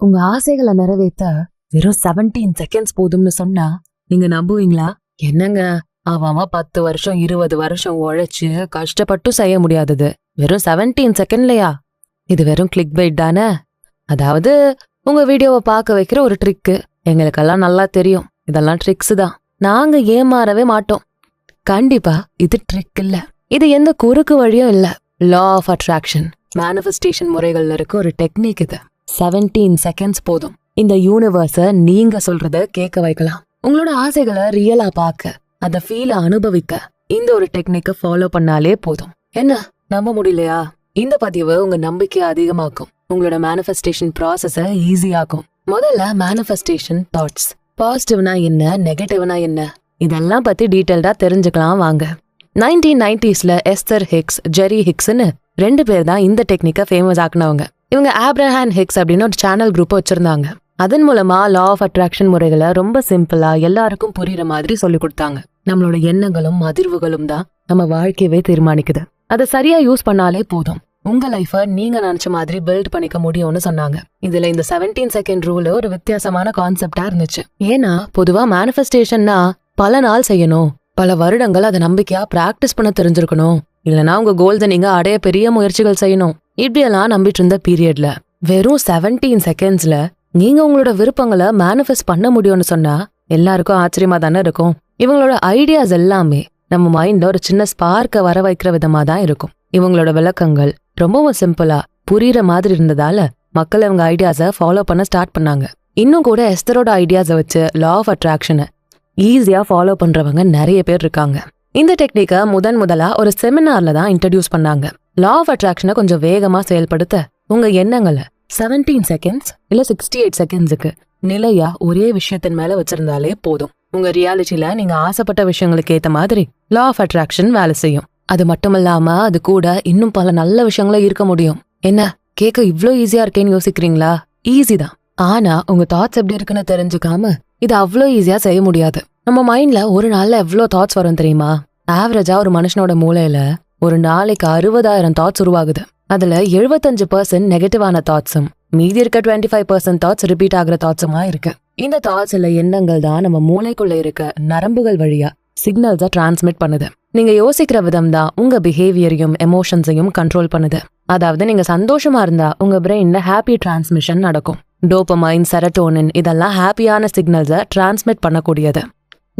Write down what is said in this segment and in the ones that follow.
உங்க ஆசைகளை நிறைவேத்த வெறும் 17 செகண்ட்ஸ் போதும்னு சொன்னா நீங்க நம்புவீங்களா? என்னங்க? அவன் பத்து வருஷம் இருபது வருஷம் உழைச்சு கஷ்டப்பட்டும் செய்ய முடியாதது. வெறும் செவன்டீன் செகண்ட்லையா இது வெறும் கிளிக் பைட் தானே? அதாவது உங்க வீடியோவை பார்க்க வைக்கிற ஒரு ட்ரிக்கு எங்களுக்கெல்லாம் நல்லா தெரியும். இதெல்லாம் ட்ரிக்ஸ் தான். நாங்க ஏமாறவே மாட்டோம். கண்டிப்பா இது ட்ரிக் இல்ல. இது எந்த குறுக்கு வழியும் இல்ல. லா ஆஃப் அட்ராக்ஷன் மேனிஃபெஸ்டேஷன் முறைகள்ல இருக்க ஒரு டெக்னிக் இது. 17 செகண்ட்ஸ் போதும். இந்த யூனிவர்ஸை நீங்க சொல்றத கேட்க வைக்கலாம். உங்களோட ஆசைகளை ரியலா பார்க்க அதை ஃபீல அனுபவிக்க இந்த ஒரு டெக்னிக்கை ஃபாலோ பண்ணாலே போதும். என்ன? நம்ப முடியலையா? இந்த பதிவு உங்க நம்பிக்கையை அதிகமாக்கும். உங்களோட மேனிஃபெஸ்டேஷன் ப்ராசஸ ஈஸியாக்கும் முதல்ல மேனிஃபெஸ்டேஷன் தாட்ஸ் பாசிட்டிவ்னா என்ன? நெகட்டிவ்னா என்ன? இதெல்லாம் பத்தி டீட்டெயில்டா தெரிஞ்சுக்கலாம் வாங்க. நைன்டீன் நைன்டிஸ்ல எஸ்தர் ஹிக்ஸ் ஜெரி ஹிக்ஸ்னு ரெண்டு பேர் தான் இந்த டெக்னிக்கை ஃபேமஸ் ஆக்குனவங்க. இவங்க ஆப்ரஹான் ஹிக்ஸ் அப்படின்னு ஒரு சேனல் குரூப் வச்சிருந்தாங்க. அதன் மூலமா லா ஆஃப் அட்ராக்ஷன் முறைகளை ரொம்ப சிம்பிளா எல்லாருக்கும் புரியுற மாதிரி சொல்லி கொடுத்தாங்க. நம்மளோட எண்ணங்களும் அதிர்வுகளும் தான் நம்ம வாழ்க்கையவே தீர்மானிக்குது. அதை சரியா யூஸ் பண்ணாலே போதும். உங்க லைஃப நீங்க நினைச்ச மாதிரி பில்ட் பண்ணிக்க முடியும்னு சொன்னாங்க. இதுல இந்த 17 செகண்ட் ரூல் ஒரு வித்தியாசமான கான்செப்டா இருந்துச்சு. ஏன்னா பொதுவா மேனிஃபெஸ்டேஷன்னா பல நாள் செய்யணும். பல வருடங்கள் அதை நம்பிக்கையா பிராக்டிஸ் பண்ண தெரிஞ்சிருக்கணும். இல்லனா உங்க கோல்ஸை நீங்க அடைய பெரிய முயற்சிகள் செய்யணும். இப்படியெல்லாம் நம்பிட்டு இருந்த பீரியட்ல வெறும் 17 செகண்ட்ஸ்ல நீங்க உங்களோட விருப்பங்களை மேனிஃபெஸ்ட் பண்ண முடியும்னு சொன்னா எல்லாருக்கும் ஆச்சரியமா தானே இருக்கும். இவங்களோட ஐடியாஸ் எல்லாமே நம்ம மைண்ட்ல ஒரு சின்ன ஸ்பார்க்க வர வைக்கிற விதமா தான் இருக்கும். இவங்களோட விளக்கங்கள் ரொம்பவும் சிம்பிளா புரியுற மாதிரி இருந்ததால மக்கள் இவங்க ஐடியாஸை ஃபாலோ பண்ண ஸ்டார்ட் பண்ணாங்க. இன்னும் கூட எஸ்தரோட ஐடியாஸை வச்சு லா ஆஃப் அட்ராக்ஷனை ஈஸியாக ஃபாலோ பண்றவங்க நிறைய பேர் இருக்காங்க. இந்த டெக்னிக்கை முதன் முதலா ஒரு செமினார்ல தான் இன்ட்ரடியூஸ் பண்ணாங்க. லா ஆஃப் அட்ராக்ஷனை கொஞ்சம் வேகமா செயல்படுத்த உங்க எண்ணங்களை 17 செகண்ட்ஸ் இல்ல 68 எயிட் செகண்ட்ஸுக்கு நிலையா ஒரே விஷயத்தின் மேல வச்சிருந்தாலே போதும். உங்க ரியாலிட்டியில நீங்க ஆசைப்பட்ட விஷயங்களுக்கு ஏத்த மாதிரி லா ஆஃப் அட்ராக்ஷன் வேலை செய்யும். அது மட்டும் இல்லாம அது கூட இன்னும் பல நல்ல விஷயங்களும் இருக்க முடியும். என்ன? கேட்க இவ்வளோ ஈஸியா இருக்கேன்னு யோசிக்கிறீங்களா? ஈஸி தான். ஆனா உங்க தாட்ஸ் எப்படி இருக்குன்னு தெரிஞ்சுக்காம இது அவ்வளோ ஈஸியா செய்ய முடியாது. நம்ம மைண்ட்ல ஒரு நாள்ல எவ்வளோ தாட்ஸ் வரும் தெரியுமா? ஆவரேஜா ஒரு மனுஷனோட மூளையில ஒரு நாளைக்கு அறுபதாயிரம் தாட்ஸ் உருவாகுது. அதுல எழுபத்தஞ்சு பர்சன்ட் நெகட்டிவான தாட்ஸும் மீதி இருக்க twenty five percent thoughts repeat ஆகிற தாட்ஸுமா இருக்கு. இந்த தாட்ஸ் இல்ல எண்ணங்கள் தான் நம்ம மூளைக்குள்ள இருக்க நரம்புகள் வழியா சிக்னல்ஸை டிரான்ஸ்மிட் பண்ணுது. நீங்க யோசிக்கிற விதம் தான் உங்க பிஹேவியரையும் எமோஷன்ஸையும் கண்ட்ரோல் பண்ணுது. அதாவது நீங்க சந்தோஷமா இருந்தா உங்க பிரெயின்ல ஹாப்பி டிரான்ஸ்மிஷன் நடக்கும். டோபமைன் செரட்டோனின் இதெல்லாம் ஹாப்பியான சிக்னல்ஸை டிரான்ஸ்மிட் பண்ணக்கூடியது.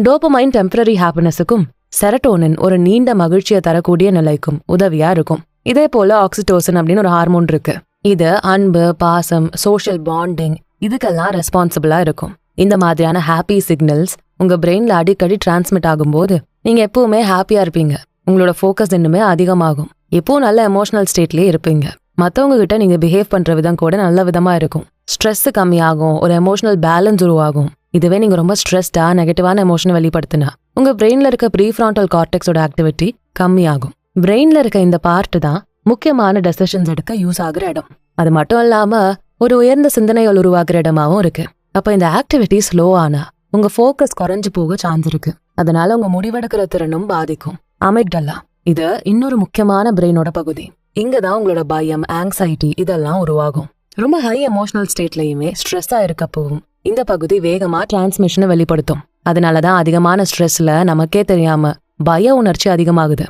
டோபமைன் டெம்பரரி ஹாப்பினஸுக்கும் செரட்டோனின் ஒரு நீண்ட மகிழ்ச்சியை தரக்கூடிய நிலைக்கும் உதவியா இருக்கும். இதே போல ஆக்சிடோசன் அப்படின்னு ஒரு ஹார்மோன் இருக்கு. இது அன்பு பாசம் சோஷியல் பாண்டிங் இதுக்கெல்லாம் ரெஸ்பான்சிபிளா இருக்கும். இந்த மாதிரியான ஹாப்பி சிக்னல்ஸ் உங்க பிரெயின்ல அடிக்கடி டிரான்ஸ்மிட் ஆகும்போது நீங்க எப்பவுமே ஹாப்பியா இருப்பீங்க. உங்களோட ஃபோக்கஸ் இன்னுமே அதிகமாகும். எப்பவும் நல்ல எமோஷனல் ஸ்டேட்லயே இருப்பீங்க. மத்தவங்க கிட்ட நீங்க பிஹேவ் பண்ற விதம் கூட நல்ல விதமா இருக்கும். ஸ்ட்ரெஸ் கம்மியாகும் ஒரு எமோஷனல் பேலன்ஸ் உருவாகும். இதுவே நீங்க ரொம்ப ஸ்ட்ரெஸ்டா நெகட்டிவான எமோஷனை வெளிப்படுத்தினா உங்க பிரெயின்ல இருக்க ப்ரீஃப்ரான்டல் கார்டெக்ஸோட ஆக்டிவிட்டி கம்மியாகும். பிரெயின்ல இருக்க இந்த பார்ட் தான் முக்கியமான டெசிஷன்ஸ் எடுக்க யூஸ் ஆகுற இடம். அது மட்டும் இல்லாம ஒரு உயர்ந்த சிந்தனைகள் உருவாகிற இடமாவும் இருக்கு. அப்ப இந்த ஆக்டிவிட்டி ஸ்லோ ஆனா உங்க ஃபோக்கஸ் குறைஞ்சு போக சான்ஸ் இருக்கு. அதனால உங்க முடிவெடுக்கிற திறனும் பாதிக்கும். அமிக்டல்லா இது இன்னொரு முக்கியமான பிரெயினோட பகுதி. இங்க தான் உங்களோட பயம் ஆங்ஸைட்டி இதெல்லாம் உருவாகும். ரொம்ப ஹை எமோஷனல் ஸ்டேட்லயுமே ஸ்ட்ரெஸ்ஸா இருக்கப்பவும் இந்த பகுதி வேகமா டிரான்ஸ்மிஷனை வெளிப்படுத்தும். அதனாலதான் அதிகமான ஸ்ட்ரெஸ்ல நமக்கே தெரியாம பய உணர்ச்சி அதிகமாகுது.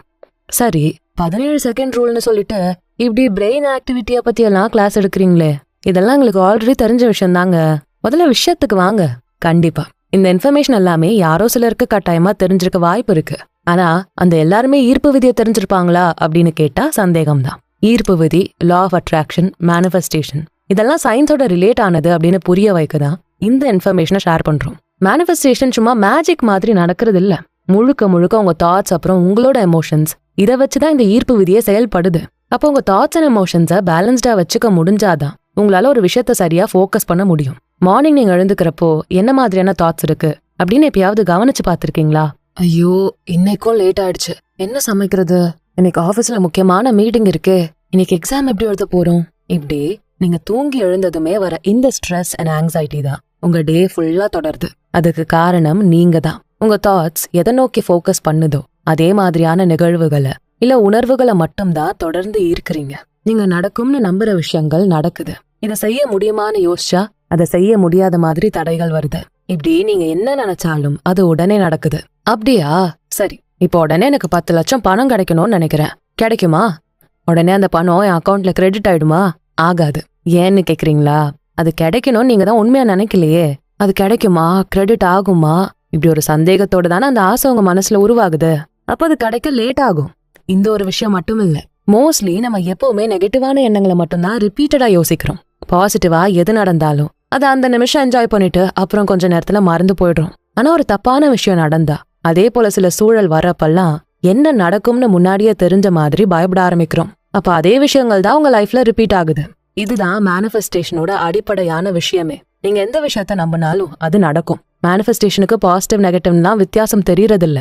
சரி பதினேழு செகண்ட் ரூல்னு சொல்லிட்டு இப்படி பிரெயின் ஆக்டிவிட்டிய பத்தி எல்லாம் கிளாஸ் எடுக்கிறீங்களே? இதெல்லாம் எங்களுக்கு ஆல்ரெடி தெரிஞ்ச விஷயம் தாங்க. முதல்ல விஷயத்துக்கு வாங்க. கண்டிப்பா. இந்த இன்ஃபர்மேஷன் எல்லாமே யாரோ சிலருக்கு கட்டாயமா தெரிஞ்சிருக்க வாய்ப்பு இருக்கு. ஆனா அந்த எல்லாருமே ஈர்ப்பு விதியை தெரிஞ்சிருப்பாங்களா அப்படின்னு கேட்டா சந்தேகம்தான். ஈர்ப்பு விதி லா ஆஃப் அட்ராக்ஷன் மேனிஃபெஸ்டேஷன் இதெல்லாம் சயின்ஸோட ரிலேட் ஆனது அப்படின்னு புரிய வைக்க தான் இந்த இன்ஃபர்மேஷனை ஷேர் பண்றோம். மேனிஃபெஸ்டேஷன் சும்மா மேஜிக் மாதிரி நடக்கிறது இல்ல முழுக்க முழுக்க உங்க தாட்ஸ் அப்புறம் உங்களோட எமோஷன்ஸ் இதை வச்சுதான் இந்த ஈர்ப்பு விதியை செயல்படுது. அப்போ உங்க தாட்ஸ் அண்ட் எமோஷன்ஸை பேலன்ஸ்டா வச்சுக்க முடிஞ்சாதான் உங்களால ஒரு விஷயத்த சரியா ஃபோக்கஸ் பண்ண முடியும். மார்னிங் நீங்க எழுந்துக்கிறப்போ என்ன மாதிரியான தாட்ஸ் இருக்கு? அப்படின்னு எப்பயாவது கவனிச்சு பார்த்துருக்கீங்களா? ஐயோ இன்னைக்கும் லேட் ஆயிடுச்சு. என்ன சமைக்கிறது? இன்னைக்கு ஆஃபீஸில் முக்கியமான மீட்டிங் இருக்கு. இன்னைக்கு எக்ஸாம் எப்படி எழுத போறோம்? இப்படி நீங்க தூங்கி எழுந்ததுமே வர இந்த ஸ்ட்ரெஸ் அண்ட் ஆங்ஸைட்டி தான். உங்க டே ஃபுல்லா தொடருது. அதுக்கு காரணம் நீங்க தான் உங்க தாட்ஸ் எதை நோக்கி ஃபோக்கஸ் பண்ணுதோ அதே மாதிரியான நிகழ்வுகளை இல்ல உணர்வுகளை மட்டும்தான் தொடர்ந்து ஈர்க்கிறீங்க. நீங்க நடக்கும்னு நம்புற விஷயங்கள் நடக்குது. இதை செய்ய முடியுமான்னு யோசிச்சா அதை செய்ய முடியாத மாதிரி தடைகள் வருது. இப்படி நீங்க என்ன நினைச்சாலும் அது உடனே நடக்குது. அப்படியா? சரி இப்போ உடனே எனக்கு பத்து லட்சம் பணம் கிடைக்கணும்னு நினைக்கிறேன். கிடைக்குமா? உடனே அந்த பணம் என் அக்கௌண்ட்ல கிரெடிட் ஆயிடுமா? ஆகாது. ஏன்னு கேக்குறீங்களா? அது கிடைக்கணும்னு நீங்க தான் உண்மையா நினைக்கலையே. அது கிடைக்குமா? கிரெடிட் ஆகுமா? இப்படி ஒரு சந்தேகத்தோட தானே அந்த ஆசை உங்க மனசுல உருவாகுது. அப்ப அது கிடைக்க லேட் ஆகும். இந்த ஒரு விஷயம் மட்டும் இல்ல. மோஸ்ட்லி நம்ம எப்பவுமே நெகட்டிவான எண்ணங்களை மட்டும்தான் ரிப்பீட்டடா யோசிக்கிறோம். பாசிட்டிவா எது நடந்தாலும். அதை அந்த நிமிஷம் என்ஜாய் பண்ணிட்டு அப்புறம் கொஞ்ச நேரத்துல மறந்து போயிடுறோம். ஆனா ஒரு தப்பான விஷயம் நடந்தா அதே போல சில சூழல் வரப்பெல்லாம் என்ன நடக்கும்னு முன்னாடியே தெரிஞ்ச மாதிரி பயப்பட ஆரம்பிக்கிறோம். அப்ப அதே விஷயங்கள் தான் உங்க லைஃப்ல ரிப்பீட் ஆகுது. இதுதான் மேனிஃபெஸ்டேஷனோட அடிப்படையான விஷயமே. நீங்க எந்த விஷயத்த நம்பினாலும் அது நடக்கும். மேனிஃபெஸ்டேஷனுக்கு பாசிட்டிவ் நெகட்டிவ்லாம் வித்தியாசம் தெரியறதில்ல.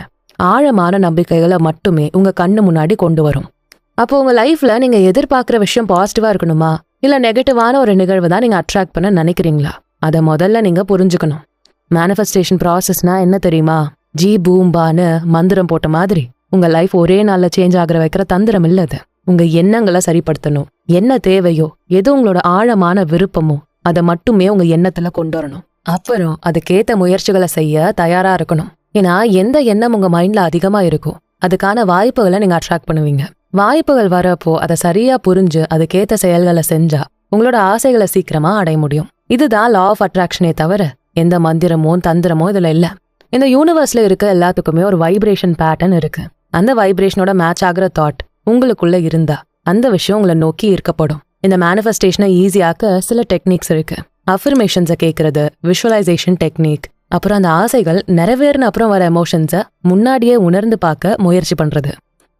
ஆழமான நம்பிக்கைகளை மட்டுமே உங்க கண்ணு முன்னாடி கொண்டு வரும். அப்போ உங்க லைஃப்ல நீங்க எதிர்பார்க்குற விஷயம் பாசிட்டிவா இருக்கணுமா? இல்ல நெகட்டிவான ஒரு நிகழ்வு தான் நீங்க அட்ராக்ட் பண்ண நினைக்கிறீங்களா? அதை முதல்ல நீங்க புரிஞ்சுக்கணும். மேனிஃபெஸ்டேஷன் ப்ராசஸ்னா என்ன தெரியுமா? ஜி பூம்பான்னு மந்திரம் போட்ட மாதிரி உங்க லைஃப் ஒரே நாள்ல சேஞ்ச் ஆகிற வைக்கிற தந்திரம் இல்லை அது. உங்க எண்ணங்களை சரிப்படுத்தணும். என்ன தேவையோ எது உங்களோட ஆழமான விருப்பமோ அதை மட்டுமே உங்க எண்ணத்துல கொண்டு வரணும். அப்புறம் அதுக்கேத்த முயற்சிகளை செய்ய தயாரா இருக்கணும். ஏன்னா எந்த எண்ணம் உங்க மைண்ட்ல அதிகமா இருக்கோ அதுக்கான வாய்ப்புகளை நீங்க அட்ராக்ட் பண்ணுவீங்க. வாய்ப்புகள் வரப்போ அதை சரியா புரிஞ்சு அதுக்கேத்த செயல்களை செஞ்சா உங்களோட ஆசைகளை சீக்கிரமா அடைய முடியும். இதுதான் லா ஆஃப் அட்ராக்ஷனே தவிர எந்த மந்திரமோ தந்திரமோ இதுல இல்ல. இந்த யூனிவர்ஸ்ல இருக்க எல்லாத்துக்குமே ஒரு வைப்ரேஷன் பேட்டர்ன் இருக்கு. அந்த வைப்ரேஷனோட மேட்ச் ஆகிற தாட் உங்களுக்குள்ள இருந்தா அந்த விஷயம் உங்களை நோக்கி ஈர்க்கப்படும். இந்த மேனிஃபெஸ்டேஷனை ஈஸியாக்க சில டெக்னிக்ஸ் இருக்கு. அஃபர்மேஷன்ஸை கேட்கறது விஷுவலைசேஷன் டெக்னிக் அப்புறம் அந்த ஆசைகள் நிறைவேறின அப்புறம் வர எமோஷன்ஸை முன்னாடியே உணர்ந்து பார்க்க முயற்சி பண்றது.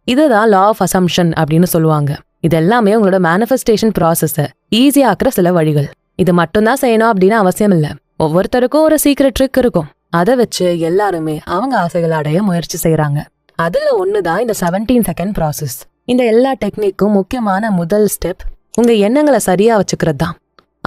இதுதான் லா ஆஃப் அசம்ஷன் அப்படின்னு சொல்லுவாங்க. இது எல்லாமே உங்களோட மேனிஃபெஸ்டேஷன் ப்ராசஸை ஈஸியாக்குற சில வழிகள். இது மட்டும்தான் செய்யணும் அப்படின்னு அவசியம் இல்ல. ஒவ்வொருத்தருக்கும் ஒரு சீக்ரெட் ட்ரிக் இருக்கும். அதை வச்சு எல்லாருமே அவங்க ஆசைகளை அடைய முயற்சி செய்யறாங்க அதுல ஒண்ணுதான் இந்த 17 செகண்ட் ப்ராசஸ் இந்த எல்லா டெக்னிக்கும் முக்கியமான முதல் ஸ்டெப் உங்க எண்ணங்களை சரியா வச்சுக்கிறது தான்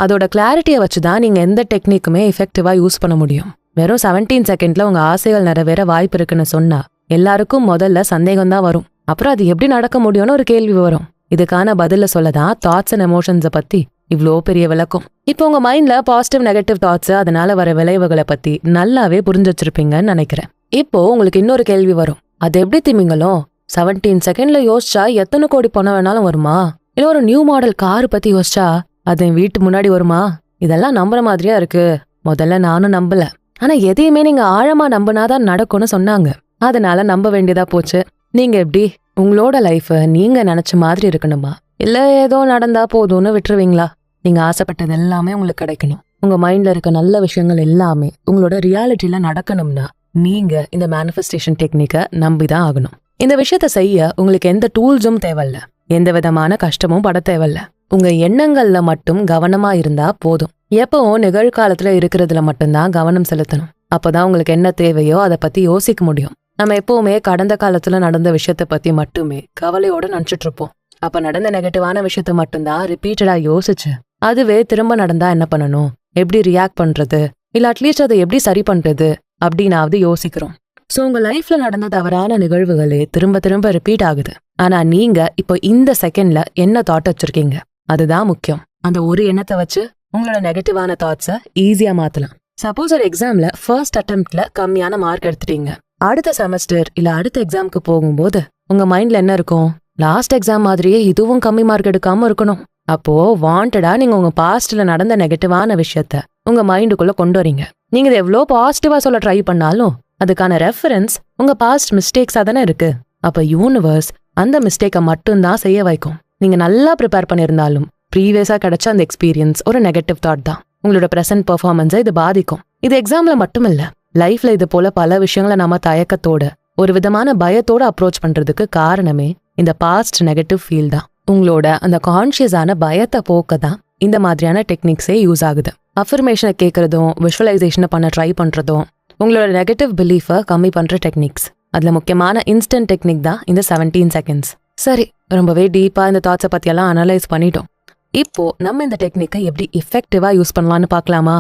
அதோட கிளாரிட்டியை வச்சு தான் நீங்க எந்த டெக்னிக்குமே எஃபெக்டிவா யூஸ் பண்ண முடியும். வெறும் 17 செகண்ட்ல உங்க ஆசைகள் நிறைவேற வாய்ப்பு இருக்குன்னு சொன்னா எல்லாருக்கும் முதல்ல சந்தேகம் தான் வரும். அப்புறம் அது எப்படி நடக்க முடியும்னு ஒரு கேள்வி வரும். இதுக்கான பதில சொல்லதான் தாட்ஸ் அண்ட் எமோஷன்ஸை பத்தி இவ்வளோ பெரிய விளக்கம். இப்போ உங்க மைண்ட்ல பாசிட்டிவ் நெகட்டிவ் தாட்ஸ் அதனால வர விளைவுகளை பத்தி நல்லாவே புரிஞ்சு வச்சிருப்பீங்கன்னு நினைக்கிறேன். இப்போ உங்களுக்கு இன்னொரு கேள்வி வரும். அது எப்படி திமிங்களோ 17 செகண்ட்ல யோசிச்சா எத்தனை கோடி பணம் வேணாலும் வருமா? இல்ல ஒரு நியூ மாடல் கார் பத்தி யோசிச்சா அது என் வீட்டு முன்னாடி வருமா? இதெல்லாம் நம்புற மாதிரியா இருக்கு. முதல்ல நானும் நம்பல. ஆனா எதையுமே நீங்க ஆழமா நம்பினாதான் நடக்கும்னு சொன்னாங்க. அதனால நம்ப வேண்டியதா போச்சு. நீங்க எப்படி? உங்களோட லைஃப் நீங்க நினைச்ச மாதிரி இருக்கணுமா? இல்ல ஏதோ நடந்தா போதும்னு விட்டுருவீங்களா? நீங்க ஆசைப்பட்டது எல்லாமே உங்களுக்கு கிடைக்கணும். உங்க மைண்ட்ல இருக்க நல்ல விஷயங்கள் எல்லாமே உங்களோட ரியாலிட்டியில நடக்கணும்னா நீங்க இந்த மேனிஃபெஸ்டேஷன் டெக்னிக்கை நம்பி தான் ஆகணும். இந்த விஷயத்த செய்ய உங்களுக்கு எந்த டூல்ஸும் தேவையில்ல. எந்த விதமான கஷ்டமும் பட தேவையில்ல. உங்க எண்ணங்கள்ல மட்டும் கவனமா இருந்தா போதும். எப்பவும் நிகழ்காலத்துல இருக்கிறதுல மட்டும்தான் கவனம் செலுத்தணும். அப்பதான் உங்களுக்கு என்ன தேவையோ அதை பத்தி யோசிக்க முடியும். நம்ம எப்பவுமே கடந்த காலத்துல நடந்த விஷயத்த பத்தி மட்டுமே கவலையோட நினைச்சிட்டு இருப்போம். அப்ப நடந்த நெகட்டிவான விஷயத்த மட்டும்தான் ரிப்பீட்டடா யோசிச்சு அதுவே திரும்ப நடந்தா என்ன பண்ணணும்? எப்படி ரியாக்ட் பண்றது? இல்ல அட்லீஸ்ட் அதை எப்படி சரி பண்றது? அப்படின்னாவது யோசிக்கிறோம். ஸோ உங்க லைஃப்ல நடந்த தவறான நிகழ்வுகளே திரும்ப திரும்ப ரிப்பீட் ஆகுது. ஆனா நீங்க இப்போ இந்த செகண்ட்ல என்ன தாட் வச்சிருக்கீங்க? அதுதான் முக்கியம். அந்த ஒரு எண்ணத்தை வச்சு உங்களோட நெகட்டிவான தாட்ஸை ஈஸியா மாத்தலாம். சப்போஸ் ஒரு எக்ஸாம்ல ஃபர்ஸ்ட் அட்டம்ப்ட்ல கம்மியான மார்க் எடுத்துட்டீங்க. அடுத்த செமஸ்டர் இல்ல அடுத்த எக்ஸாம்க்கு போகும்போது உங்க மைண்ட்ல என்ன இருக்கும்? லாஸ்ட் எக்ஸாம் மாதிரியே இதுவும் கம்மி மார்க் எடுக்காம இருக்கணும். அப்போ வாண்டடா நீங்க உங்க பாஸ்ட்ல நடந்த நெகட்டிவான விஷயத்த உங்க மைண்டுக்குள்ள கொண்டு வரீங்க. நீங்க இதை எவ்வளோ பாசிட்டிவா சொல்ல ட்ரை பண்ணாலும் அதுக்கான ரெஃபரன்ஸ் உங்க பாஸ்ட் மிஸ்டேக்ஸாக தானே இருக்கு. அப்ப யூனிவர்ஸ் அந்த மிஸ்டேக்கை மட்டும்தான் செய்ய வைக்கும். நீங்க நல்லா ப்ரிப்பேர் பண்ணியிருந்தாலும் ப்ரீவியஸா கிடைச்ச அந்த எக்ஸ்பீரியன்ஸ் ஒரு நெகட்டிவ் தாட் தான். உங்களோட ப்ரெசன்ட் பெர்ஃபார்மன்ஸை இது பாதிக்கும். இது எக்ஸாம்ல மட்டும் இல்லை லைஃப்ல இது போல பல விஷயங்களை நாம தயக்கத்தோட ஒரு விதமான பயத்தோட அப்ரோச் பண்றதுக்கு காரணமே இந்த பாஸ்ட் நெகட்டிவ் ஃபீல் தான். உங்களோட அந்த கான்ஷியஸான பயத்தை போக்க தான் இந்த மாதிரியான டெக்னிக்ஸே யூஸ் ஆகுது. அஃபர்மேஷனை கேட்கறதும் விஷுவலைசேஷனை பண்ண ட்ரை பண்றதும் உங்களோட நெகட்டிவ் பிலீஃபை கம்மி பண்ணுற டெக்னிக்ஸ் அதில் முக்கியமான இன்ஸ்டன்ட் டெக்னிக் தான் இந்த 17 செகண்ட்ஸ் சரி ரொம்பவே டீப்பாக இந்த தாட்ஸை பற்றியெல்லாம் அனலைஸ் பண்ணிட்டோம். இப்போ நம்ம இந்த டெக்னிக்கை எப்படி எஃபெக்டிவாக யூஸ் பண்ணலான்னு பார்க்கலாமா?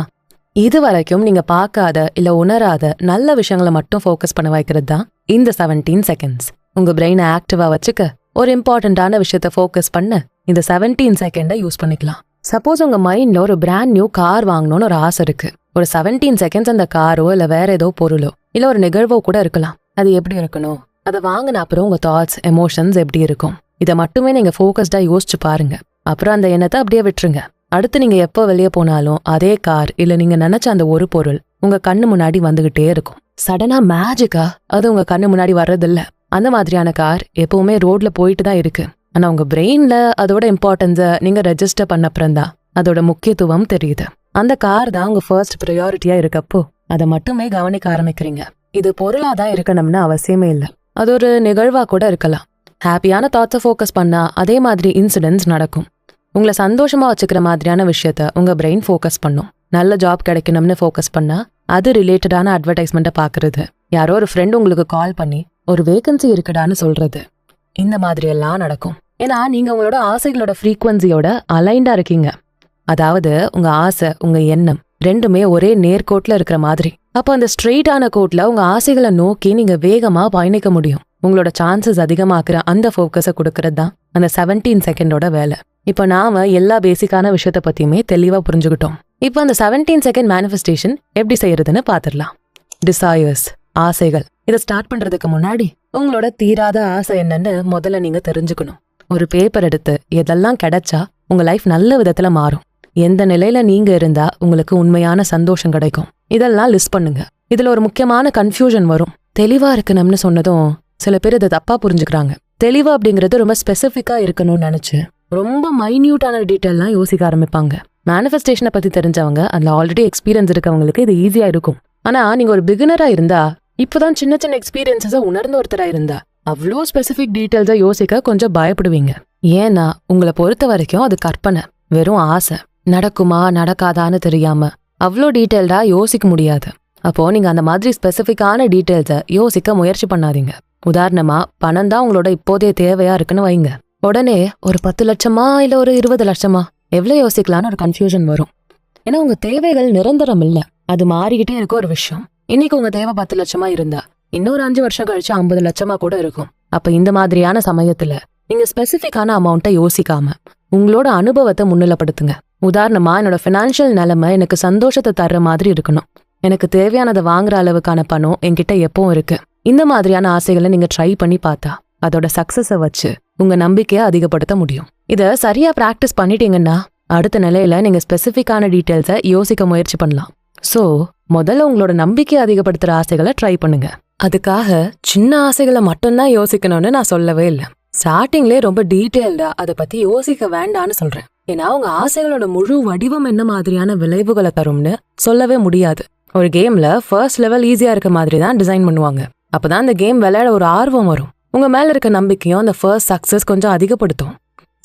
இது வரைக்கும் நீங்கள் பார்க்காத இல்லை உணராத நல்ல விஷயங்களை மட்டும் ஃபோக்கஸ் பண்ண வைக்கிறது தான் இந்த 17 செகண்ட்ஸ் உங்கள் பிரெயினை ஆக்டிவாக வச்சுக்க ஒரு இம்பார்ட்டண்ட்டான விஷயத்த ஃபோக்கஸ் பண்ண இந்த 17 செகண்டை யூஸ் பண்ணிக்கலாம். சப்போஸ் உங்கள் மைண்டில் ஒரு பிராண்ட் நியூ கார் வாங்கணும்னு ஒரு ஆசை இருக்குது ஒரு செவன்டீன் செகண்ட்ஸ் அந்த காரோ இல்லை வேற ஏதோ பொருளோ இல்லை ஒரு நிகழ்வோ கூட இருக்கலாம். அது எப்படி இருக்கணும்? அதை வாங்கின அப்புறம் உங்க தாட்ஸ் எமோஷன்ஸ் எப்படி இருக்கும்? இதை மட்டுமே நீங்க ஃபோக்கஸ்டா யோசிச்சு பாருங்க. அப்புறம் அந்த எண்ணத்தை அப்படியே விட்டுருங்க. அடுத்து நீங்க எப்போ வெளியே போனாலும் அதே கார் இல்லை நீங்க நினைச்ச அந்த ஒரு பொருள் உங்க கண்ணு முன்னாடி வந்துகிட்டே இருக்கும். சடனா மேஜிக்கா அது உங்க கண்ணு முன்னாடி வர்றதில்ல. அந்த மாதிரியான கார் எப்பவுமே ரோட்ல போயிட்டு தான் இருக்கு. ஆனா உங்க பிரெயின்ல அதோட இம்பார்ட்டன்ஸை நீங்க ரெஜிஸ்டர் பண்ண அப்புறம் தான் அதோட முக்கியத்துவம் தெரியுது. அந்த கார் தான் உங்க ஃபர்ஸ்ட் ப்ரையாரிட்டியா இருக்கப்போ அதை மட்டுமே கவனிக்க ஆரம்பிக்கிறீங்க. இது பொருளா தான் இருக்கணும்னு அவசியமே இல்லை. அது ஒரு நிகழ்வா கூட இருக்கலாம். ஹாப்பியான தாட்ஸை ஃபோக்கஸ் பண்ணா அதே மாதிரி இன்சிடென்ட்ஸ் நடக்கும். உங்களை சந்தோஷமா வச்சுக்கிற மாதிரியான விஷயத்த உங்க பிரெயின் ஃபோக்கஸ் பண்ணும். நல்ல ஜாப் கிடைக்கணும்னு ஃபோக்கஸ் பண்ணா அது ரிலேட்டடான அட்வர்டைஸ்மெண்ட்டை பார்க்கறது யாரோ ஒரு ஃப்ரெண்ட் உங்களுக்கு கால் பண்ணி ஒரு வேகன்சி இருக்குடான்னு சொல்றது. இந்த மாதிரி எல்லாம் நடக்கும். ஏன்னா நீங்க உங்களோட ஆசைகளோட ஃப்ரீக்வன்சியோட அலைண்டா இருக்கீங்க. அதாவது உங்க ஆசை உங்க எண்ணம் ரெண்டுமே ஒரே நேர்கோட்ல இருக்கிற மாதிரி. அப்போ அந்த ஸ்ட்ரெயிட்டான கோட்ல உங்க ஆசைகளை நோக்கி நீங்க வேகமா பயணிக்க முடியும். உங்களோட சான்சஸ் அதிகமாக்குற அந்த ஃபோக்கஸை கொடுக்கறது தான் அந்த செவன்டீன் செகண்டோட வேலை. இப்போ நாம எல்லா பேசிக்கான விஷயத்த பத்தியுமே தெளிவா புரிஞ்சுக்கிட்டோம். இப்போ அந்த செவன்டீன் செகண்ட் மேனிஃபெஸ்டேஷன் எப்படி செய்யறதுன்னு பாத்திரலாம் டிசையர்ஸ் ஆசைகள். இதை ஸ்டார்ட் பண்றதுக்கு முன்னாடி உங்களோட தீராத ஆசை என்னன்னு முதல்ல நீங்க தெரிஞ்சுக்கணும். ஒரு பேப்பர் எடுத்து எதெல்லாம் கிடைச்சா உங்க லைஃப் நல்ல விதத்துல மாறும். எந்த நிலையில நீங்க இருந்தா உங்களுக்கு உண்மையான சந்தோஷம் கிடைக்கும். இதெல்லாம் லிஸ்ட் பண்ணுங்க. இதுல ஒரு முக்கியமான கன்ஃபியூஷன் வரும். தெளிவா இருக்கணும்னு சொன்னதும் சில பேர் இதை தப்பா புரிஞ்சுக்கிறாங்க. தெளிவு அப்படிங்கிறது ரொம்ப ஸ்பெசிஃபிக்கா இருக்கணும்னு நினைச்சு ரொம்ப மைன்யூட்டான டீட்டெயில்லாம் யோசிக்க ஆரம்பிப்பாங்க. மேனிஃபெஸ்டேஷனை பத்தி தெரிஞ்சவங்க அதுல ஆல்ரெடி எக்ஸ்பீரியன்ஸ் இருக்கவங்களுக்கு இது ஈஸியா இருக்கும். ஆனா நீங்க ஒரு பிகினரா இருந்தா இப்போதான் சின்ன சின்ன எக்ஸ்பீரியன்ஸஸ உணர்ந்த ஒருத்தரா இருந்தா அவ்வளோ ஸ்பெசிஃபிக் டீட்டெயில்ஸை யோசிக்க கொஞ்சம் பயப்படுவீங்க. ஏன்னா உங்களை பொறுத்த வரைக்கும் அது கற்பனை வெறும் ஆசை. நடக்குமா நடக்காதான்னு தெரியாம. அவ்வளோ டீட்டெயில்டா யோசிக்க முடியாது. அப்போ நீங்க அந்த மாதிரி ஸ்பெசிஃபிக்கான டீட்டெயில்ஸை யோசிக்க முயற்சி பண்ணாதீங்க. உதாரணமா பணம் தான் உங்களோட இப்போதைய தேவையா இருக்குன்னு வைங்க. உடனே ஒரு பத்து லட்சமா இல்ல ஒரு இருபது லட்சமா? எவ்வளவு யோசிக்கலாம்னு ஒரு கன்ஃபியூஷன் வரும். ஏன்னா உங்க தேவைகள் நிரந்தரம் இல்ல. அது மாறிக்கிட்டே இருக்க ஒரு விஷயம். இன்னைக்கு உங்க தேவை பத்து லட்சமா இருந்தா இன்னொரு அஞ்சு வருஷம் கழிச்சு ஐம்பது லட்சமா கூட இருக்கும். அப்ப இந்த மாதிரியான சமயத்துல நீங்க ஸ்பெசிஃபிக்கான அமௌண்ட்டை யோசிக்காம உங்களோட அனுபவத்தை முன்னிலப்படுத்துங்க. உதாரணமாக என்னோட ஃபினான்ஷியல் நிலைமை எனக்கு சந்தோஷத்தை தர்ற மாதிரி இருக்கணும். எனக்கு தேவையானதை வாங்குற அளவுக்கான பணம் என்கிட்ட எப்பவும் இருக்கு. இந்த மாதிரியான ஆசைகளை நீங்க ட்ரை பண்ணி பார்த்தா அதோட சக்சஸை வச்சு உங்க நம்பிக்கையை அதிகப்படுத்த முடியும். இதை சரியா பிராக்டிஸ் பண்ணிட்டீங்கன்னா அடுத்த நிலையில நீங்க ஸ்பெசிஃபிக்கான டீட்டெயில்ஸை யோசிக்க முயற்சி பண்ணலாம். ஸோ முதல்ல உங்களோட நம்பிக்கையை அதிகப்படுத்துற ஆசைகளை ட்ரை பண்ணுங்க. அதுக்காக சின்ன ஆசைகளை மட்டும்தான் யோசிக்கணும்னு நான் சொல்லவே இல்லை. ஸ்டார்டிங்லே ரொம்ப டீட்டெயில்டா அதை பத்தி யோசிக்க வேண்டான்னு சொல்றேன். ஏன்னா அவங்க ஆசைகளோட முழு வடிவம் என்ன மாதிரியான விளைவுகளை தரும்னு சொல்லவே முடியாது. ஒரு கேம்ல ஃபர்ஸ்ட் லெவல் ஈஸியா இருக்க மாதிரி தான் டிசைன் பண்ணுவாங்க. அப்பதான் அந்த கேம் விளையாட ஒரு ஆர்வம் வரும். உங்க மேல இருக்க நம்பிக்கையும் அந்த ஃபர்ஸ்ட் சக்சஸ் கொஞ்சம் அதிகப்படுத்தும்.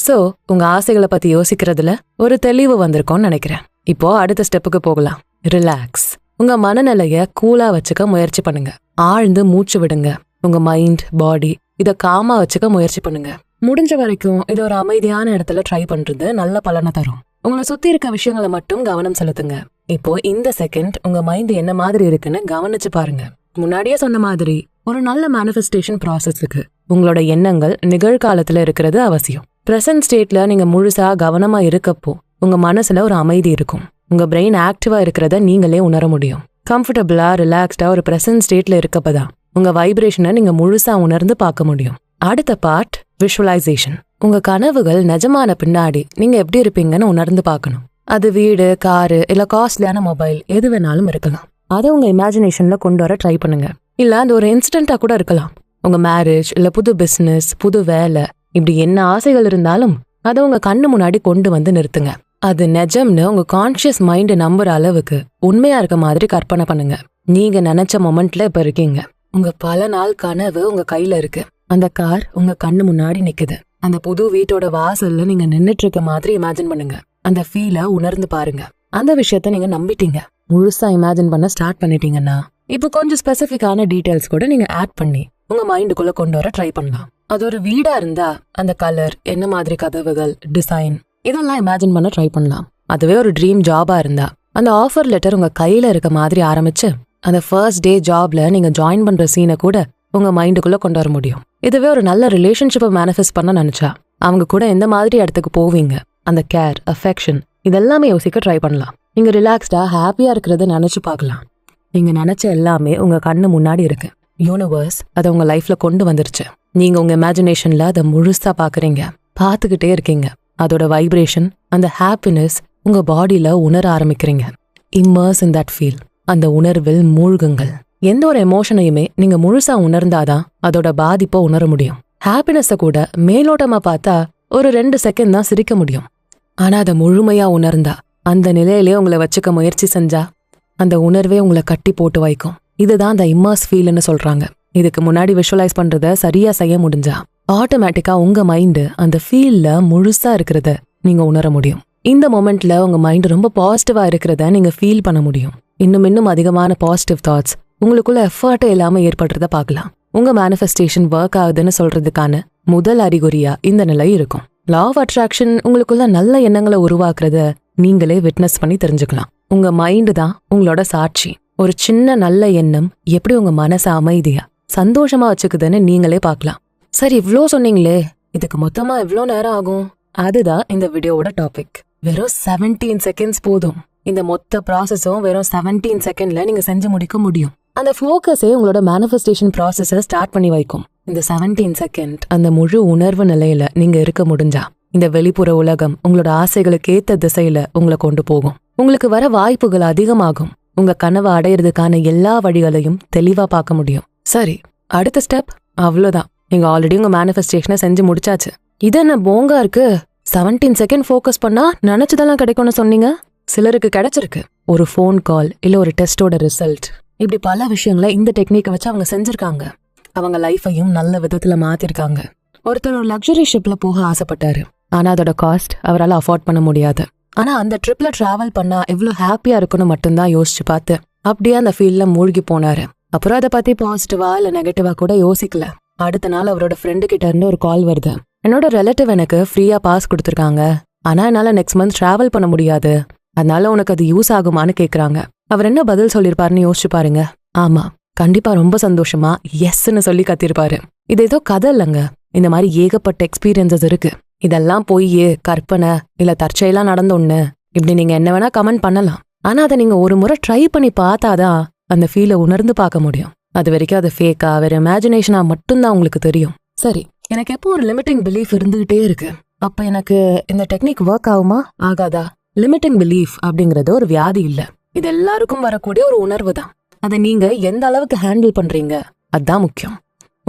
சோ உங்க ஆசைகளை பத்தி யோசிக்கிறதுல ஒரு தெளிவு வந்திருக்கும்னு நினைக்கிறேன். இப்போ அடுத்த ஸ்டெப்புக்கு போகலாம். ரிலாக்ஸ் உங்க மனநிலைய கூலா வச்சுக்க முயற்சி பண்ணுங்க. ஆழ்ந்து மூச்சு விடுங்க. உங்க மைண்ட் பாடி இதை காமா வச்சுக்க முயற்சி பண்ணுங்க. முடிஞ்ச வரைக்கும் இது ஒரு அமைதியான இடத்துல ட்ரை பண்றது நல்ல பலனை தரும். உங்களை சுத்தி இருக்க விஷயங்களை மட்டும் கவனம் செலுத்துங்க. இப்போ இந்த செகண்ட் உங்க மைண்ட் என்ன மாதிரி இருக்குன்னு கவனிச்சு பாருங்க. முன்னாடியே சொன்ன மாதிரி ஒரு நல்ல மேனிஃபெஸ்டேஷன் ப்ராசஸுக்கு உங்களோட எண்ணங்கள் நிகழ்காலத்துல இருக்கிறது அவசியம். பிரசன்ட் ஸ்டேட்ல நீங்க முழுசா கவனமா இருக்கப்போ உங்க மனசுல ஒரு அமைதி இருக்கும். உங்க பிரெயின் ஆக்டிவா இருக்கிறத நீங்களே உணர முடியும். கம்ஃபர்டபுளா ரிலாக்ஸ்டா ஒரு பிரசன்ட் ஸ்டேட்ல இருக்கப்பதான். உங்க வைப்ரேஷனை நீங்க முழுசா உணர்ந்து பார்க்க முடியும். அடுத்த பார்ட் விஷுவலைசேஷன் உங்க கனவுகள் நிஜமான பின்னாடி நீங்க எப்படி இருப்பீங்கன்னு உணர்ந்து பார்க்கணும். அது வீடு காரு இல்ல காஸ்ட்லியான மொபைல் எது வேணாலும் இருக்கலாம். அதை உங்க இமேஜினேஷன்ல கொண்டு வர ட்ரை பண்ணுங்க. இல்ல அது ஒரு இன்சிடென்ட்டா கூட இருக்கலாம். உங்க மேரேஜ் இல்ல புது பிசினஸ் புது வேலை இப்படி என்ன ஆசைகள் இருந்தாலும் அதை உங்க கண்ணு முன்னாடி கொண்டு வந்து நிறுத்துங்க. அது நிஜம்னு உங்க கான்ஷியஸ் மைண்ட் நம்புற அளவுக்கு உண்மையா இருக்க மாதிரி கற்பனை பண்ணுங்க. நீங்க நினைச்ச மொமெண்ட்ல இப்ப இருக்கீங்க. உங்க பல நாள் கனவு உங்க கையில இருக்கு. அந்த கார் உங்க கண்ணு முன்னாடி நிக்குது. அந்த புது வீட்டோட வாசல்ல நீங்க நின்னுட்டு இருக்க மாதிரி இமேஜின் பண்ணுங்க. அந்த ஃபீலை உணர்ந்து பாருங்க. அந்த விஷயத்த நீங்க நம்பிட்டீங்க. முழுசா இமேஜின் பண்ண ஸ்டார்ட் பண்ணிட்டீங்கன்னா இப்போ கொஞ்சம் ஸ்பெசிஃபிக்கான டீடைல்ஸ் கூட நீங்க ஆட் பண்ணி உங்க மைண்டுக்குள்ள கொண்டு வர ட்ரை பண்ணலாம். அது ஒரு வீடா இருந்தா அந்த கலர் என்ன மாதிரி கதவுகள் டிசைன் இதெல்லாம் இமேஜின் பண்ண ட்ரை பண்ணலாம். அதுவே ஒரு ட்ரீம் ஜாபா இருந்தா அந்த ஆஃபர் லெட்டர் உங்க கையில இருக்க மாதிரி ஆரம்பிச்சு அந்த ஃபர்ஸ்ட் டே ஜாப்ல நீங்க ஜாயின் பண்ற சீனை கூட உங்க மைண்டுக்குள்ள கொண்டு வர முடியும். இதுவே ஒரு நல்ல ரிலேஷன்ஷிப்பை மேனிஃபெஸ்ட் பண்ண நினைச்சா அவங்க கூட எந்த மாதிரி இடத்துக்கு போவீங்க அந்த கேர் அஃபெக்ஷன் இதெல்லாமே யோசிக்க ட்ரை பண்ணலாம். நீங்க ரிலாக்ஸ்டா ஹாப்பியா இருக்கிறத நினைச்சு பார்க்கலாம். நீங்க நினைச்ச எல்லாமே உங்க கண்ணு முன்னாடி இருக்கு. யூனிவர்ஸ் அதை உங்க லைஃப்ல கொண்டு வந்துருச்சு. நீங்க உங்க இமேஜினேஷன்ல அதை முழுசா பாக்குறீங்க. பார்த்துக்கிட்டே இருக்கீங்க. அதோட வைப்ரேஷன் அந்த ஹாப்பினஸ் உங்க பாடியில உணர ஆரம்பிக்கிறீங்க. இம்மர்ஸ் இன் தட் ஃபீல் அந்த உணர்வில் மூழ்குங்கள். எந்த ஒரு எமோஷனையுமே நீங்க முழுசா உணர்ந்தாதான் அதோட பாதிப்பை உணர முடியும். ஹாப்பினஸ கூட மேலோட்டமா பார்த்தா ஒரு ரெண்டு செகண்ட் தான் சிரிக்க முடியும். ஆனா அதை முழுமையா உணர்ந்தா அந்த நிலையிலே உங்களை வச்சுக்க முயற்சி செஞ்சா அந்த உணர்வே உங்களை கட்டி போட்டு வைக்கும். இதுதான் அந்த இம்மர்ஸ் ஃபீல்னு சொல்றாங்க. இதுக்கு முன்னாடி விஷுவலைஸ் பண்றத சரியா செய்ய முடிஞ்சா ஆட்டோமேட்டிக்கா உங்க மைண்டு அந்த ஃபீல்ல முழுசா இருக்கிறத நீங்க உணர முடியும். இந்த மொமெண்ட்ல உங்க மைண்ட் ரொம்ப பாசிட்டிவா இருக்கிறத நீங்க ஃபீல் பண்ண முடியும். இன்னும் இன்னும் அதிகமான பாசிட்டிவ் தாட்ஸ் உங்களுக்குள்ள எஃபர்ட்டே இல்லாமல் ஏற்படுறத பார்க்கலாம். உங்க மேனிஃபெஸ்டேஷன் ஒர்க் ஆகுதுன்னு சொல்றதுக்கான முதல் அறிகுறியா இந்த நிலை இருக்கும். லா ஆஃப் அட்ராக்ஷன் உங்களுக்குள்ள நல்ல எண்ணங்களை உருவாக்குறத நீங்களே விட்னஸ் பண்ணி தெரிஞ்சுக்கலாம். உங்க மைண்டு தான் உங்களோட சாட்சி. ஒரு சின்ன நல்ல எண்ணம் எப்படி உங்க மனசை அமைதியா சந்தோஷமா வச்சுக்குதுன்னு நீங்களே பார்க்கலாம். சரி இவ்வளோ சொன்னீங்களே இதுக்கு மொத்தமா இவ்வளோ நேரம் ஆகும்? அதுதான் இந்த வீடியோவோட டாபிக் வெறும் 17 செகண்ட்ஸ் போதும். இந்த மொத்த ப்ராசஸும் வெறும் 17 செகண்ட்ல நீங்க செஞ்சு முடிக்க முடியும். அந்த ஃபோக்கஸே உங்களோட மேனிஃபெஸ்டேஷன் ப்ராசஸை ஸ்டார்ட் பண்ணி வைக்கும். இந்த 17 செகண்ட் அந்த முழு உணர்வு நிலையில நீங்க இருக்க முடிஞ்சா இந்த வெளிப்புற உலகம் உங்களோட ஆசைகளுக்கு ஏத்த திசையில உங்களை கொண்டு போகும். உங்களுக்கு வர வாய்ப்புகள் அதிகமாகும். உங்க கனவை அடையிறதுக்கான எல்லா வழிகளையும் தெளிவா பார்க்க முடியும். சரி அடுத்த ஸ்டெப் அவ்வளோதான் நீங்க ஆல்ரெடி உங்க மேனிஃபெஸ்டேஷனை செஞ்சு முடிச்சாச்சு. இது என்ன போங்கா இருக்கு? 17 செகண்ட் ஃபோக்கஸ் பண்ணா நினைச்சதெல்லாம் கிடைக்கும்னு சொன்னீங்க? சிலருக்கு கிடைச்சிருக்கு. ஒரு ஃபோன் கால் இல்ல ஒரு டெஸ்டோட ரிசல்ட் இப்படி பல விஷயங்களை இந்த டெக்னிக்கை வச்சு அவங்க செஞ்சிருக்காங்க. அவங்க லைஃபையும் நல்ல விதத்துல மாத்திருக்காங்க. ஒருத்தர் ஒரு லக்ஸரி ஷிப்ல போக ஆசைப்பட்டாரு. ஆனா அதோட காஸ்ட் அவரால் அஃபோர்ட் பண்ண முடியாது. ஆனா அந்த ட்ரிப்ல டிராவல் பண்ணா எவ்வளவு ஹாப்பியா இருக்கணும் மட்டும்தான் யோசிச்சு பார்த்து அப்படியே அந்த ஃபீல்ட்ல மூழ்கி போனாரு. அப்புறம் அதை பத்தி பாசிட்டிவா இல்ல நெகட்டிவா கூட யோசிக்கல. அடுத்த நாள் அவரோட ஃப்ரெண்டு கிட்ட இருந்து ஒரு கால் வருது. என்னோட ரிலேட்டிவ் எனக்கு ஃப்ரீயா பாஸ் கொடுத்துருக்காங்க. ஆனா என்னால நெக்ஸ்ட் மந்த் டிராவல் பண்ண முடியாது. அதனால உனக்கு அது யூஸ் ஆகுமான்னு கேக்குறாங்க. அவர் என்ன பதில் சொல்லிருப்பாருன்னு யோசிச்சு பாருங்க. ஆமா கண்டிப்பா ரொம்ப சந்தோஷமா எஸ்ன்னு சொல்லி கத்திருப்பாரு. இது ஏதோ கதை இல்லைங்க. இந்த மாதிரி ஏகப்பட்ட எக்ஸ்பீரியன்சஸ் இருக்கு. இதெல்லாம் போய் கற்பனை இல்ல தற்செயலா நடந்த இப்படி நீங்க என்ன வேணா கமெண்ட் பண்ணலாம். ஆனா அதை நீங்க ஒரு முறை ட்ரை பண்ணி பார்த்தாதான் அந்த ஃபீலை உணர்ந்து பார்க்க முடியும். அது வரைக்கும் அது ஃபேக்கா வேற இமேஜினேஷனா மட்டும்தான் உங்களுக்கு தெரியும். சரி எனக்கு எப்போ ஒரு லிமிட்டிங் பிலீஃப் இருந்துகிட்டே இருக்கு? அப்ப எனக்கு இந்த டெக்னிக் ஒர்க் ஆகுமா? ஆகாதா? லிமிட்டிங் பிலீஃப் அப்படிங்கறது ஒரு வியாதி இல்ல. இது எல்லாருக்கும் வரக்கூடிய ஒரு உணர்வு தான். அதை நீங்க எந்த அளவுக்கு ஹேண்டில் பண்றீங்க? அதுதான் முக்கியம்.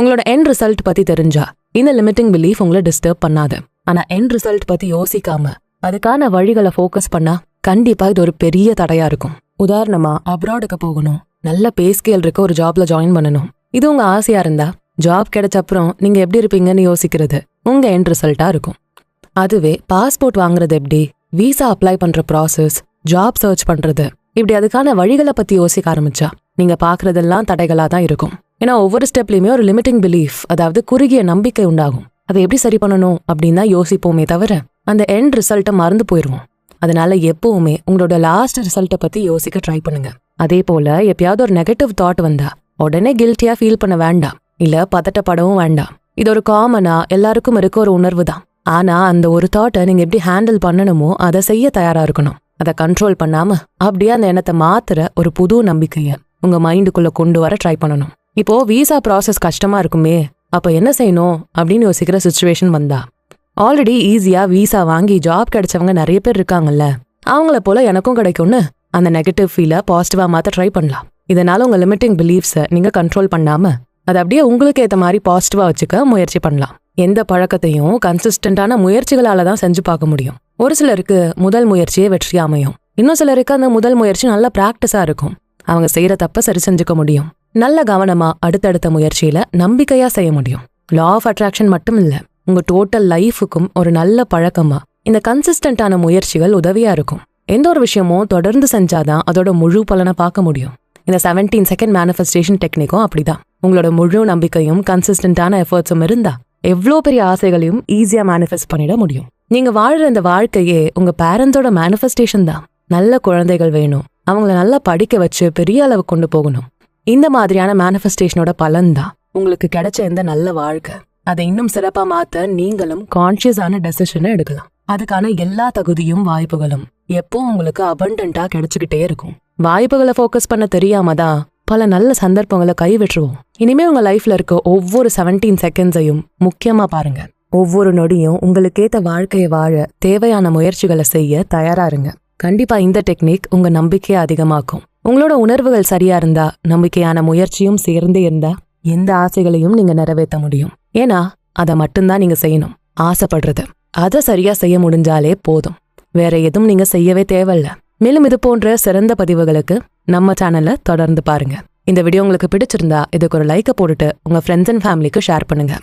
உங்களோட எண்ட் ரிசல்ட் பத்தி தெரிஞ்சா இந்த லிமிட்டிங் பிலீஃப் உங்களை டிஸ்டர்ப் பண்ணாது. ஆனா எண்ட் ரிசல்ட் பத்தி யோசிக்காம அதுக்கான வழிகளை ஃபோக்கஸ் பண்ணா கண்டிப்பா இது ஒரு பெரிய தடையா இருக்கும். உதாரணமா அப்ராடுக்கு போகணும். நல்ல பே ஸ்கேல் இருக்க ஒரு ஜாப்ல ஜாயின் பண்ணணும். இது உங்க ஆசையா இருந்தா ஜாப் கிடைச்ச அப்புறம் நீங்க எப்படி இருப்பீங்கன்னு யோசிக்கிறது உங்க எண்ட் ரிசல்ட்டா இருக்கும். அதுவே பாஸ்போர்ட் வாங்குறது எப்படி? விசா அப்ளை பண்ற ப்ராசஸ் ஜாப் சர்ச் பண்றது இப்படி அதுக்கான வழிகளை பத்தி யோசிக்க ஆரம்பிச்சா நீங்க பாக்குறதெல்லாம் தடைகளா தான் இருக்கும். ஏன்னா ஒவ்வொரு ஸ்டெப்லயுமே ஒரு லிமிட்டிங் பிலீஃப் அதாவது குறுகிய நம்பிக்கை உண்டாகும். அதை எப்படி சரி பண்ணணும் அப்படின்னு தான் யோசிப்போமே தவிர அந்த எண்ட் ரிசல்ட்டை மறந்து போயிடுவோம் அதனால எப்பவுமே உங்களோட லாஸ்ட் ரிசல்ட்டை பத்தி யோசிக்க ட்ரை பண்ணுங்க. அதே போல எப்பயாவது ஒரு நெகட்டிவ் தாட் வந்தா உடனே கில்ட்டியா ஃபீல் பண்ண வேண்டாம். இல்ல பதட்டப்படவும் வேண்டாம். இது ஒரு காமனா எல்லாருக்கும் இருக்க ஒரு உணர்வு தான் ஆனா அந்த ஒரு தாட்டை நீங்க எப்படி ஹேண்டில் பண்ணணுமோ அதை செய்ய தயாரா இருக்கணும். அதை கண்ட்ரோல் பண்ணாம அப்படியே அந்த எண்ணத்தை மாத்துற ஒரு புது நம்பிக்கைய உங்க மைண்டுக்குள்ள கொண்டு வர ட்ரை பண்ணணும். இப்போ விசா ப்ராசஸ் கஷ்டமா இருக்குமே அப்ப என்ன செய்யணும் அப்படின்னு யோசிக்கிற சுச்சுவேஷன் வந்தா. ஆல்ரெடி ஈஸியா விசா வாங்கி ஜாப் கிடைச்சவங்க நிறைய பேர் இருக்காங்கல்ல அவங்கள போல எனக்கும் கிடைக்கும்னு அந்த நெகட்டிவ் ஃபீலை பாசிட்டிவா மாத்த ட்ரை பண்ணலாம். இதனால உங்க லிமிட்டிங் பிலீஃப்ஸை நீங்க கண்ட்ரோல் பண்ணாம அதை அப்படியே உங்களுக்கு ஏற்ற மாதிரி பாசிட்டிவாக வச்சுக்க முயற்சி பண்ணலாம். எந்த பழக்கத்தையும் கன்சிஸ்டண்டான முயற்சிகளால தான் செஞ்சு பார்க்க முடியும். ஒரு சிலருக்கு முதல் முயற்சியே வெற்றி அமையும். இன்னும் சிலருக்கு அந்த முதல் முயற்சி நல்ல பிராக்டிஸா இருக்கும். அவங்க செய்யற தப்ப சரி செஞ்சுக்க முடியும். நல்ல கவனமா அடுத்தடுத்த முயற்சியில நம்பிக்கையா செய்ய முடியும். லா ஆஃப் அட்ராக்ஷன் மட்டும் இல்ல உங்க டோட்டல் லைஃபுக்கும் ஒரு நல்ல பழக்கமா இந்த கன்சிஸ்டண்டான முயற்சிகள் உதவியா இருக்கும். எந்த ஒரு விஷயமும் தொடர்ந்து செஞ்சாதான் அதோட முழு பலனை பார்க்க முடியும். இந்த 17 செகண்ட் மேனிஃபெஸ்டேஷன் டெக்னிக்கும் அப்படிதான். உங்களோட முழு நம்பிக்கையும் கன்சிஸ்டன்டான எஃபர்ட்ஸும் இருந்தா எவ்வளோ பெரிய ஆசைகளையும் ஈஸியாக மேனிஃபெஸ்ட் பண்ணிட முடியும். நீங்க வாழ்ற இந்த வாழ்க்கையே உங்க பேரண்ட்ஸோட மேனிஃபெஸ்டேஷன் தான். நல்ல குழந்தைகள் வேணும். அவங்கள நல்லா படிக்க வச்சு பெரிய அளவு கொண்டு போகணும். இந்த மாதிரியான மேனிஃபெஸ்டேஷனோட பலன் தான் உங்களுக்கு கிடைச்ச இந்த நல்ல வாழ்க்கை. அதை இன்னும் சிறப்பா மாத்த நீங்களும் கான்ஷியஸான டெசிஷனை எடுக்கலாம். அதுக்கான எல்லா தகுதியும் வாய்ப்புகளும் எப்போ உங்களுக்கு அபண்டன்ட்டா கிடைச்சுக்கிட்டே இருக்கும். வாய்ப்புகளை ஃபோக்கஸ் பண்ண தெரியாம தான் பல நல்ல சந்தர்ப்பங்களை கைவிட்டுருவோம். இனிமே உங்க லைஃப்ல இருக்க ஒவ்வொரு செவன்டீன் செகண்ட்ஸையும் முக்கியமா பாருங்க. ஒவ்வொரு நொடியும் உங்களுக்கேத்த வாழ்க்கையை வாழ தேவையான முயற்சிகளை செய்ய தயாரா இருங்க. கண்டிப்பா இந்த டெக்னிக் உங்க நம்பிக்கையை அதிகமாக்கும். உங்களோட உணர்வுகள் சரியா இருந்தா நம்பிக்கையான முயற்சியும் சேர்ந்து இருந்தா எந்த ஆசைகளையும் நீங்க நிறைவேற்ற முடியும். ஏன்னா அதை மட்டும்தான் நீங்க செய்யணும். ஆசைப்படுறது. அதை சரியா செய்ய முடிஞ்சாலே போதும். வேற எதுவும் நீங்க செய்யவே தேவையில்ல. மேலும் இது போன்ற சிறந்த பதிவுகளுக்கு நம்ம சேனலை தொடர்ந்து பாருங்க. இந்த வீடியோ உங்களுக்கு பிடிச்சிருந்தா இதுக்கு ஒரு லைக்கை போட்டுட்டு உங்க ஃப்ரெண்ட்ஸ் அண்ட் ஃபேமிலிக்கு ஷேர் பண்ணுங்க.